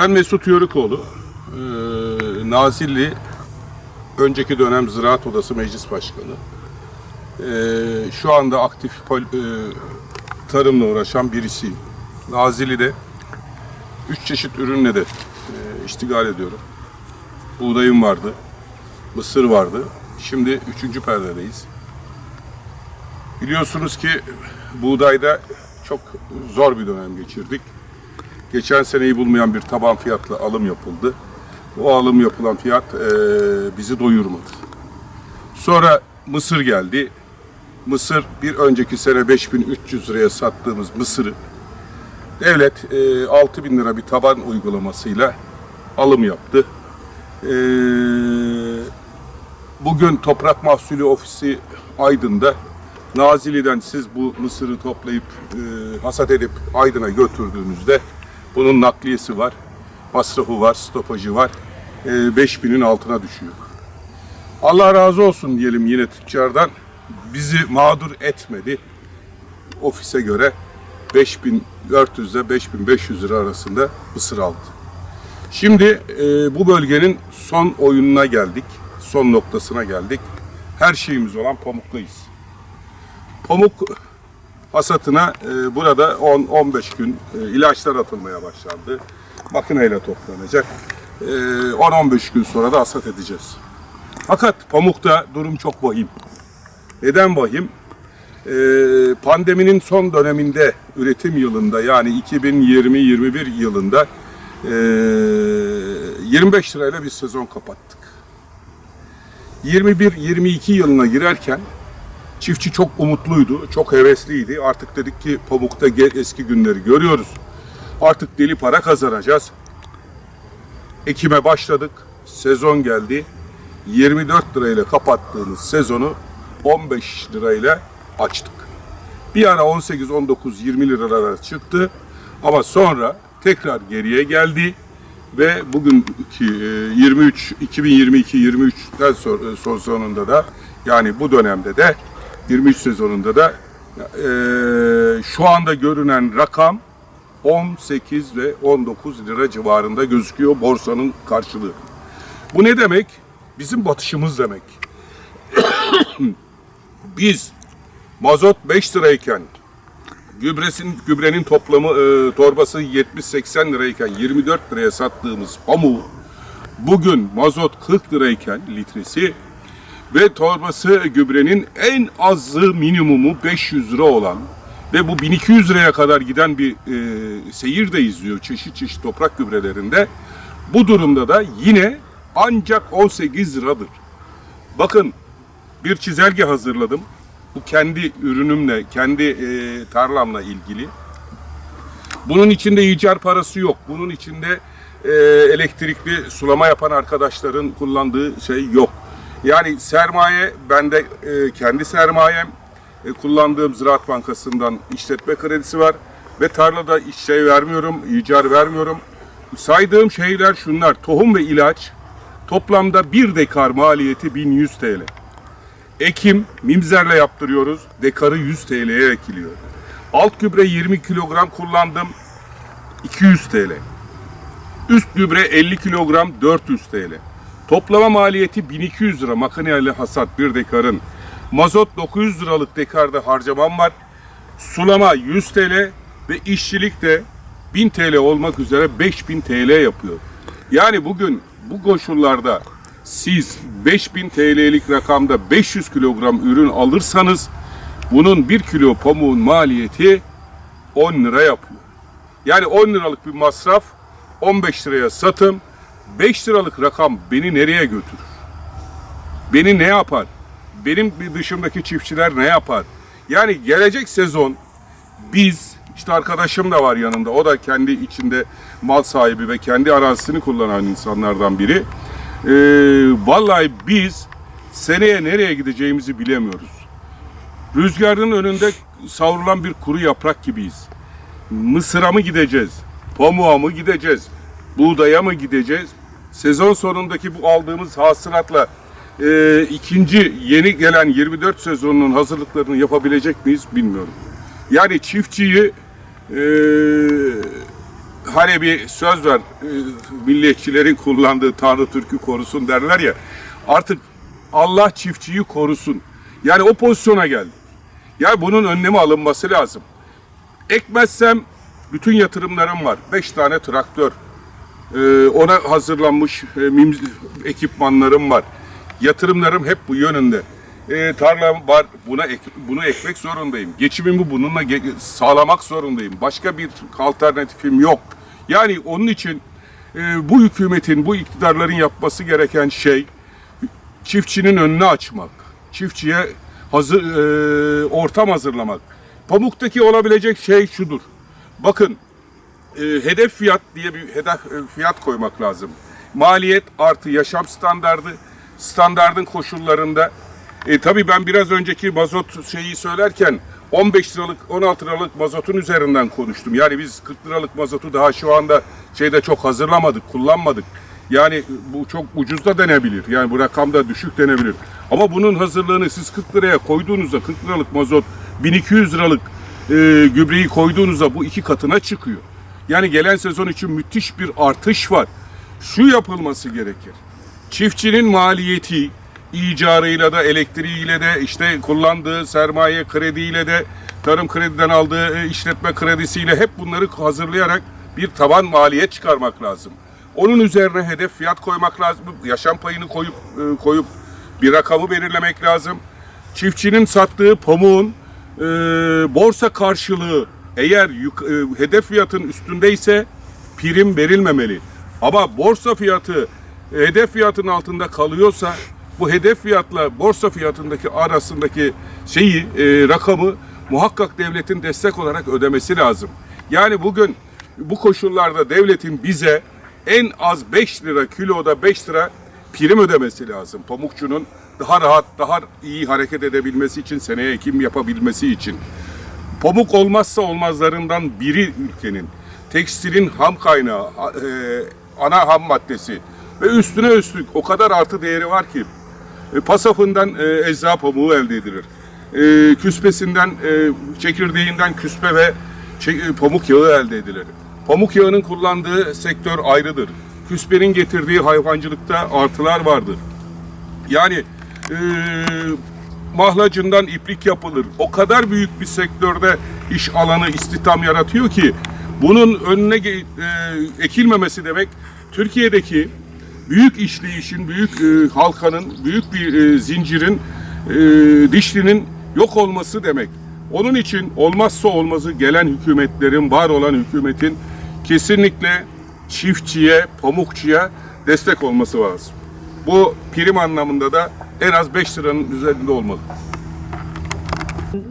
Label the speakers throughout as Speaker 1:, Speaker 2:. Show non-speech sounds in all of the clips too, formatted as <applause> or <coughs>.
Speaker 1: Ben Mesut Yörükoğlu. Ee, Nazilli önceki dönem Ziraat Odası Meclis Başkanı. Ee, şu anda aktif e, tarımla uğraşan birisiyim. Nazilli'de üç çeşit ürünle de e, iştigal ediyorum. Buğdayım vardı, mısır vardı. Şimdi üçüncü perdedeyiz. Biliyorsunuz ki buğdayda çok zor bir dönem geçirdik. Geçen seneyi bulmayan bir taban fiyatla alım yapıldı. O alım yapılan fiyat eee, bizi doyurmadı. Sonra mısır geldi. Mısır bir önceki sene 5300 liraya sattığımız mısırı devlet eee 6000 lira bir taban uygulamasıyla alım yaptı. Eee, bugün Toprak Mahsulü Ofisi Aydın'da Nazilli'den siz bu mısırı toplayıp eee, hasat edip Aydın'a götürdüğünüzde bunun nakliyesi var, masrafı var, stopajı var. Eee 5000'in altına düşüyor. Allah razı olsun diyelim yine tüccardan. Bizi mağdur etmedi. Ofise göre 5400 ile 5500 lira arasında mısır aldı. Şimdi e, bu bölgenin son oyununa geldik. Son noktasına geldik. Her şeyimiz olan pamuktayız. Pamuk hasatına e, burada 10-15 gün e, ilaçlar atılmaya başlandı. Makineyle toplanacak. E, 10-15 gün sonra da hasat edeceğiz. Fakat pamukta durum çok vahim. Neden vahim? Ee, pandeminin son döneminde, üretim yılında yani 2020-21 yılında ee, 25 lirayla bir sezon kapattık. 21-22 yılına girerken çiftçi çok umutluydu, çok hevesliydi. Artık dedik ki pamukta eski günleri görüyoruz. Artık deli para kazanacağız. Ekime başladık. Sezon geldi. 24 lirayla kapattığımız sezonu 15 lirayla açtık. Bir ara 18, 19, 20 liralara çıktı. Ama sonra tekrar geriye geldi ve bugünkü e, 23 2022 23'ten sonra son sonunda da yani bu dönemde de 23 sezonunda da e, şu anda görünen rakam 18 ve 19 lira civarında gözüküyor borsanın karşılığı. Bu ne demek? Bizim batışımız demek. <coughs> Biz mazot 5 lirayken gübresin gübrenin toplamı e, torbası 70-80 lirayken 24 liraya sattığımız pamuğu bugün mazot 40 lirayken litresi ve torbası gübrenin en azı minimumu 500 lira olan ve bu 1200 liraya kadar giden bir e, seyir de izliyor çeşit çeşit toprak gübrelerinde. Bu durumda da yine ancak 18 liradır. Bakın bir çizelge hazırladım. Bu kendi ürünümle, kendi e, tarlamla ilgili. Bunun içinde icar parası yok. Bunun içinde e, elektrikli sulama yapan arkadaşların kullandığı şey yok. Yani sermaye, bende e, kendi sermayem, e, kullandığım Ziraat Bankası'ndan işletme kredisi var. Ve tarlada iş şey vermiyorum, icar vermiyorum. Saydığım şeyler şunlar, tohum ve ilaç toplamda bir dekar maliyeti 1100 TL. Ekim mimzerle yaptırıyoruz. Dekarı 100 TL'ye ekiliyor. Alt gübre 20 kilogram kullandım. 200 TL. Üst gübre 50 kilogram 400 TL. Toplama maliyeti 1200 lira makineyle hasat bir dekarın. Mazot 900 liralık dekarda harcamam var. Sulama 100 TL ve işçilik de 1000 TL olmak üzere 5000 TL yapıyor. Yani bugün bu koşullarda siz 5000 TL'lik rakamda 500 kilogram ürün alırsanız bunun 1 kilo pamuğun maliyeti 10 lira yapıyor. Yani 10 liralık bir masraf 15 liraya satım 5 liralık rakam beni nereye götürür? Beni ne yapar? Benim dışımdaki çiftçiler ne yapar? Yani gelecek sezon biz işte arkadaşım da var yanında. O da kendi içinde mal sahibi ve kendi arazisini kullanan insanlardan biri. Ee, vallahi biz seneye nereye gideceğimizi bilemiyoruz. Rüzgarın önünde savrulan bir kuru yaprak gibiyiz. Mısıra mı gideceğiz? Pamuğa mı gideceğiz? Buğdaya mı gideceğiz? Sezon sonundaki bu aldığımız hasılatla e, ikinci yeni gelen 24 sezonunun hazırlıklarını yapabilecek miyiz bilmiyorum. Yani çiftçiyi e, hani bir söz var, e, milliyetçilerin kullandığı Tanrı Türk'ü korusun derler ya. Artık Allah çiftçiyi korusun. Yani o pozisyona geldi. Yani bunun önlemi alınması lazım. Ekmezsem bütün yatırımlarım var. Beş tane traktör, ee, ona hazırlanmış e, ekipmanlarım var. Yatırımlarım hep bu yönünde. Ee, tarlam var, buna ek- bunu ekmek zorundayım. Geçimimi bununla ge- sağlamak zorundayım. Başka bir alternatifim yok. Yani onun için e, bu hükümetin, bu iktidarların yapması gereken şey çiftçinin önünü açmak, çiftçiye hazır e, ortam hazırlamak. Pamuktaki olabilecek şey şudur. Bakın e, hedef fiyat diye bir hedef e, fiyat koymak lazım. Maliyet artı yaşam standardı, standardın koşullarında. E, tabii ben biraz önceki mazot şeyi söylerken 15 liralık 16 liralık mazotun üzerinden konuştum. Yani biz 40 liralık mazotu daha şu anda şeyde çok hazırlamadık, kullanmadık. Yani bu çok ucuz da denebilir. Yani bu rakam da düşük denebilir. Ama bunun hazırlığını siz 40 liraya koyduğunuzda 40 liralık mazot 1200 liralık e, gübreyi koyduğunuzda bu iki katına çıkıyor. Yani gelen sezon için müthiş bir artış var. Şu yapılması gerekir. Çiftçinin maliyeti icarıyla da elektriğiyle de işte kullandığı sermaye krediyle de tarım krediden aldığı e, işletme kredisiyle hep bunları hazırlayarak bir taban maliyet çıkarmak lazım. Onun üzerine hedef fiyat koymak lazım. Yaşam payını koyup e, koyup bir rakamı belirlemek lazım. Çiftçinin sattığı pamuğun e, borsa karşılığı eğer yuk- e, hedef fiyatın üstündeyse prim verilmemeli. Ama borsa fiyatı hedef fiyatın altında kalıyorsa bu hedef fiyatla borsa fiyatındaki arasındaki şeyi e, rakamı muhakkak devletin destek olarak ödemesi lazım. Yani bugün bu koşullarda devletin bize en az 5 lira kiloda 5 lira prim ödemesi lazım. Pamukçunun daha rahat, daha iyi hareket edebilmesi için, seneye ekim yapabilmesi için. Pamuk olmazsa olmazlarından biri ülkenin. Tekstilin ham kaynağı, e, ana ham maddesi ve üstüne üstlük o kadar artı değeri var ki e, pasafından e, ecza pamuğu elde edilir. E, küspesinden, e, çekirdeğinden küspe ve pamuk yağı elde edilir. Pamuk yağının kullandığı sektör ayrıdır. Küspenin getirdiği hayvancılıkta artılar vardır. Yani e, mahlacından iplik yapılır. O kadar büyük bir sektörde iş alanı, istihdam yaratıyor ki bunun önüne e, ekilmemesi demek Türkiye'deki büyük işleyişin, büyük e, halkanın, büyük bir e, zincirin, e, dişlinin yok olması demek. Onun için olmazsa olmazı gelen hükümetlerin, var olan hükümetin kesinlikle çiftçiye, pamukçuya destek olması lazım. Bu prim anlamında da en az 5 liranın üzerinde olmalı.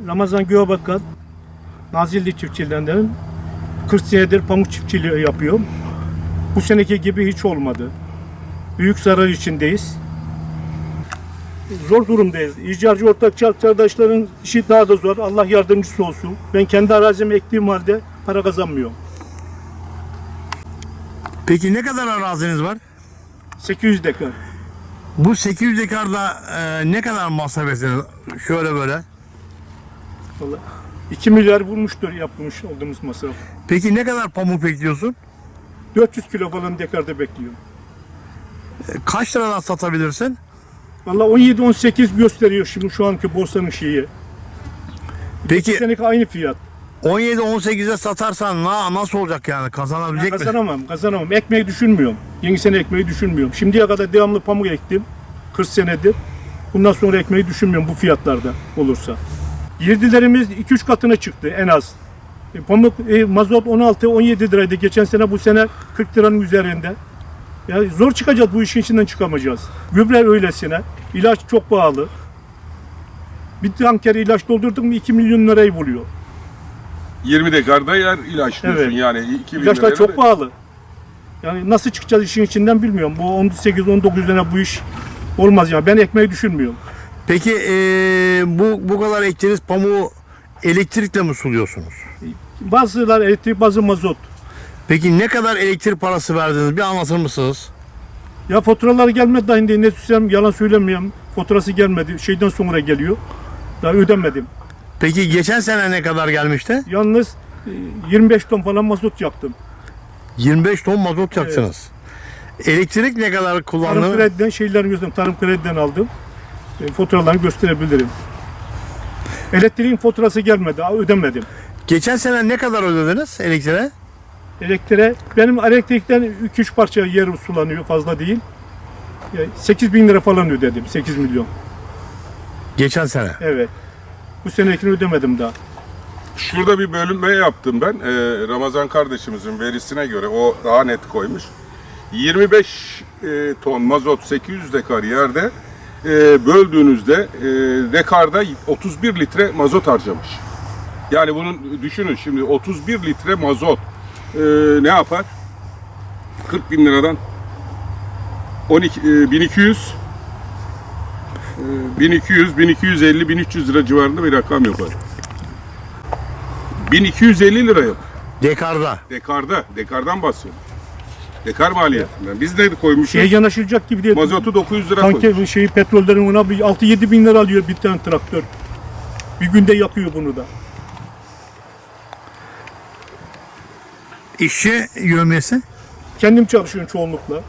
Speaker 2: Ramazan Göğebakan, Nazilli çiftçilerinden 40 senedir pamuk çiftçiliği yapıyorum. Bu seneki gibi hiç olmadı. Büyük zarar içindeyiz. Zor durumdayız. İcarcı ortak arkadaşların işi daha da zor. Allah yardımcısı olsun. Ben kendi arazimi ektiğim halde para kazanmıyorum.
Speaker 3: Peki ne kadar araziniz var?
Speaker 2: 800 dekar.
Speaker 3: Bu 800 dekarda e, ne kadar masraf etsiniz? Şöyle böyle.
Speaker 2: Vallahi 2 milyar bulmuştur yapmış olduğumuz masraf.
Speaker 3: Peki ne kadar pamuk bekliyorsun?
Speaker 2: 400 kilo falan dekarda bekliyorum.
Speaker 3: E, Kaç liradan satabilirsin?
Speaker 2: Valla 17-18 gösteriyor şimdi şu anki borsanın şeyi.
Speaker 3: Peki
Speaker 2: Seneki aynı fiyat.
Speaker 3: 17-18'e satarsan na, nasıl olacak yani? Kazanabilecek misin?
Speaker 2: Kazanamam, kazanamam. Ekmeği düşünmüyorum. Yeni sene ekmeği düşünmüyorum. Şimdiye kadar devamlı pamuk ektim. 40 senedir. Bundan sonra ekmeği düşünmüyorum bu fiyatlarda olursa. Girdilerimiz 2-3 katına çıktı en az. E, pamuk, e, mazot 16-17 liraydı. Geçen sene bu sene 40 liranın üzerinde. Ya zor çıkacağız bu işin içinden çıkamayacağız. Gübre öylesine. İlaç çok pahalı. Bir tanker ilaç doldurduk mu 2 milyon lirayı buluyor.
Speaker 1: 20 dekarda yer ilaç diyorsun
Speaker 2: Evet.
Speaker 1: yani. 2000
Speaker 2: İlaçlar
Speaker 1: liraya
Speaker 2: çok
Speaker 1: da-
Speaker 2: pahalı. Yani nasıl çıkacağız işin içinden bilmiyorum. Bu 18-19 sene bu iş olmaz yani. Ben ekmeği düşünmüyorum.
Speaker 3: Peki e, bu bu kadar ektiğiniz pamuğu elektrikle mi suluyorsunuz?
Speaker 2: Bazılar elektrik, bazı mazot.
Speaker 3: Peki ne kadar elektrik parası verdiniz? Bir anlatır mısınız?
Speaker 2: Ya faturalar gelmedi daha şimdi ne söyleyeyim yalan söylemiyorum. Faturası gelmedi. Şeyden sonra geliyor. Daha ödemedim.
Speaker 3: Peki geçen sene ne kadar gelmişti?
Speaker 2: Yalnız e, 25 ton falan mazot yaktım.
Speaker 3: 25 ton mazot yaktınız. Elektrik ne kadar
Speaker 2: Tarım
Speaker 3: kullandınız?
Speaker 2: krediden şeylerini gösterdim. Tarım krediden aldım. E, faturalarını gösterebilirim. Elektriğin faturası gelmedi. Ödemedim.
Speaker 3: Geçen sene ne kadar ödediniz elektriğe?
Speaker 2: Elektriğe, benim elektrikten 2-3 parça yer sulanıyor. Fazla değil. 8 bin lira falan ödedim. 8 milyon.
Speaker 3: Geçen sene.
Speaker 2: Evet. Bu senekini ödemedim daha.
Speaker 1: Şurada bir bölünme yaptım ben. Ee, Ramazan kardeşimizin verisine göre o daha net koymuş. 25 e, ton mazot 800 dekar yerde e, böldüğünüzde e, dekarda 31 litre mazot harcamış. Yani bunun düşünün şimdi 31 litre mazot e, ne yapar? 40 bin liradan 12 e, 1200 e, 1200 1250 1300 lira civarında bir rakam yapar. 1250 lira yap.
Speaker 3: Dekarda.
Speaker 1: Dekarda. Dekardan bahsediyorum. Dekar maliyetinden. Biz ne koymuşuz?
Speaker 2: Şeye yanaşılacak gibi değil.
Speaker 1: Mazotu 900 lira.
Speaker 2: Tanker şeyi petrollerin ona bir 6-7 bin lira alıyor bir tane traktör. Bir günde yakıyor bunu da.
Speaker 3: İşçi yövmiyesi?
Speaker 2: Kendim çalışıyorum çoğunlukla.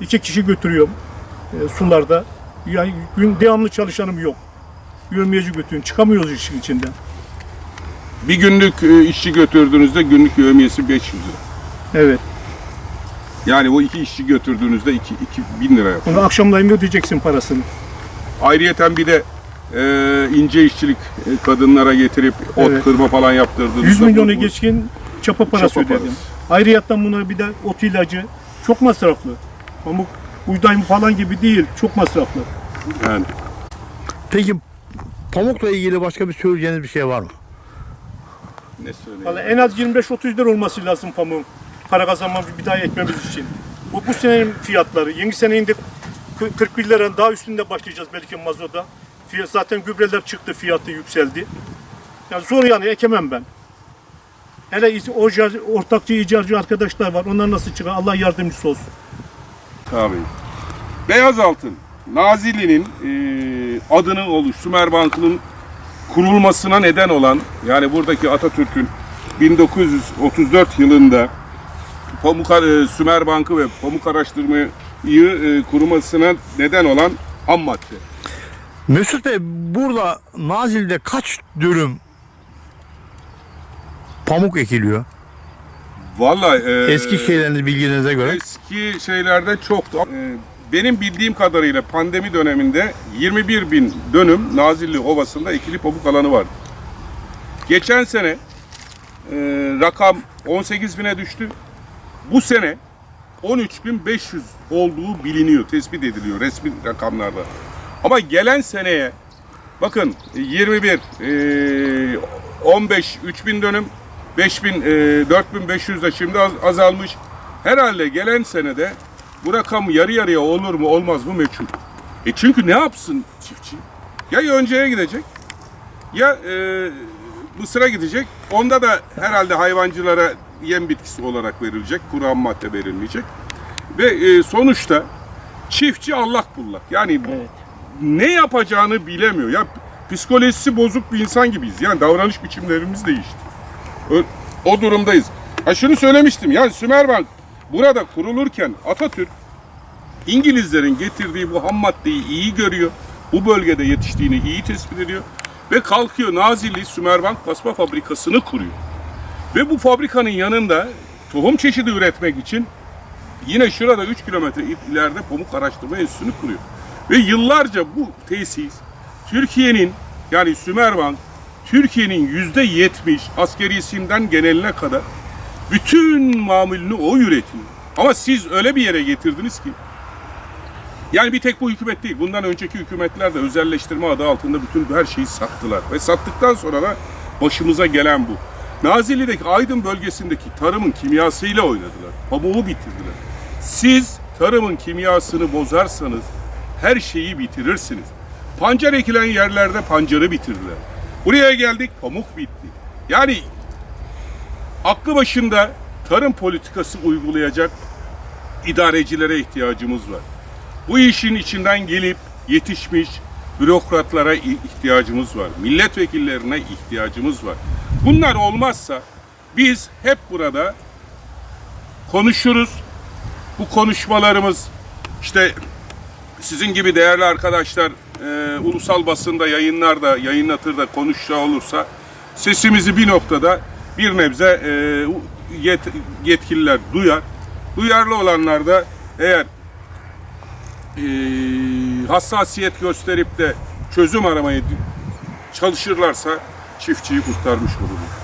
Speaker 2: İki kişi götürüyorum e, sularda. Yani gün devamlı çalışanım yok. Yürümeyeci götürüyorum. Çıkamıyoruz işin içinden.
Speaker 1: Bir günlük e, işçi götürdüğünüzde günlük yövmiyesi 500 lira.
Speaker 2: Evet.
Speaker 1: Yani bu iki işçi götürdüğünüzde 2 bin lira yapar.
Speaker 2: Onu akşamlayın ödeyeceksin parasını.
Speaker 1: Ayrıyeten bir de e, ince işçilik e, kadınlara getirip ot
Speaker 2: Evet.
Speaker 1: kırma falan yaptırdığınızda
Speaker 2: 100 milyonu
Speaker 1: bu- bu-
Speaker 2: geçkin çapa parası
Speaker 1: Çapa
Speaker 2: ödedim.
Speaker 1: parası.
Speaker 2: Ayrıyeten buna bir de ot ilacı. Çok masraflı. Pamuk, buğday falan gibi değil. Çok masraflı.
Speaker 1: Yani
Speaker 3: Peki pamukla ilgili başka bir söyleyeceğiniz bir şey var mı?
Speaker 1: ne söyleyeyim?
Speaker 2: Vallahi en az 25-30 lira olması lazım pamuğun. Para kazanmamız bir daha ekmemiz için. Bu, bu senenin fiyatları. Yeni senenin de kı- 41 lira daha üstünde başlayacağız belki mazota. Fiyat, zaten gübreler çıktı fiyatı yükseldi. Yani zor yani ekemem ben. Hele ortakçı, icarcı arkadaşlar var. Onlar nasıl çıkar? Allah yardımcısı olsun.
Speaker 1: Tabii. Beyaz altın. Nazilli'nin e, adının oluş, Sümer Bankı'nın kurulmasına neden olan, yani buradaki Atatürk'ün 1934 yılında Pamuk e, Sümer Bankı ve Pamuk Araştırma'yı e, kurulmasına neden olan ham madde.
Speaker 3: Mesut Bey burada Nazilli'de kaç dönüm pamuk ekiliyor?
Speaker 1: Vallahi e,
Speaker 3: Eski şeyleriniz bilginize göre.
Speaker 1: Eski şeylerde çoktu. Ee, Benim bildiğim kadarıyla pandemi döneminde 21 bin dönüm Nazilli Ovası'nda ekili pamuk alanı vardı. Geçen sene e, rakam 18 bine düştü. Bu sene 13.500 olduğu biliniyor, tespit ediliyor resmi rakamlarda. Ama gelen seneye bakın 21, e, 15, 3000 dönüm, 5000, e, 4500 de şimdi az- azalmış. Herhalde gelen senede bu rakam yarı yarıya olur mu olmaz mı meçhul. E çünkü ne yapsın çiftçi? Ya önceye gidecek ya e, Mısır'a gidecek. Onda da herhalde hayvancılara yem bitkisi olarak verilecek. Kuru madde verilmeyecek. Ve e, sonuçta çiftçi allak bullak. Yani ne yapacağını bilemiyor. Ya psikolojisi bozuk bir insan gibiyiz. Yani davranış biçimlerimiz değişti. O, durumdayız. Ha şunu söylemiştim. Yani Sümerbank burada kurulurken Atatürk İngilizlerin getirdiği bu ham maddeyi iyi görüyor. Bu bölgede yetiştiğini iyi tespit ediyor. Ve kalkıyor Nazilli Sümerbank Basma Fabrikası'nı kuruyor. Ve bu fabrikanın yanında tohum çeşidi üretmek için yine şurada 3 kilometre ileride Pamuk Araştırma Enstitüsü'nü kuruyor. Ve yıllarca bu tesis Türkiye'nin yani Sümerbank Türkiye'nin yüzde yetmiş askerisinden geneline kadar bütün mamulünü o üretiyor. Ama siz öyle bir yere getirdiniz ki yani bir tek bu hükümet değil. Bundan önceki hükümetler de özelleştirme adı altında bütün her şeyi sattılar. Ve sattıktan sonra da başımıza gelen bu. Nazilli'deki Aydın bölgesindeki tarımın kimyasıyla oynadılar. Pamuğu bitirdiler. Siz tarımın kimyasını bozarsanız her şeyi bitirirsiniz. Pancar ekilen yerlerde pancarı bitirdiler. Buraya geldik pamuk bitti. Yani aklı başında tarım politikası uygulayacak idarecilere ihtiyacımız var. Bu işin içinden gelip yetişmiş bürokratlara ihtiyacımız var. Milletvekillerine ihtiyacımız var. Bunlar olmazsa biz hep burada konuşuruz. Bu konuşmalarımız işte sizin gibi değerli arkadaşlar e, ulusal basında yayınlarda yayınlatır da konuşacağı olursa sesimizi bir noktada bir nebze e, yet- yetkililer duyar. Duyarlı olanlar da eğer e, hassasiyet gösterip de çözüm aramaya çalışırlarsa çiftçiyi kurtarmış olurlar.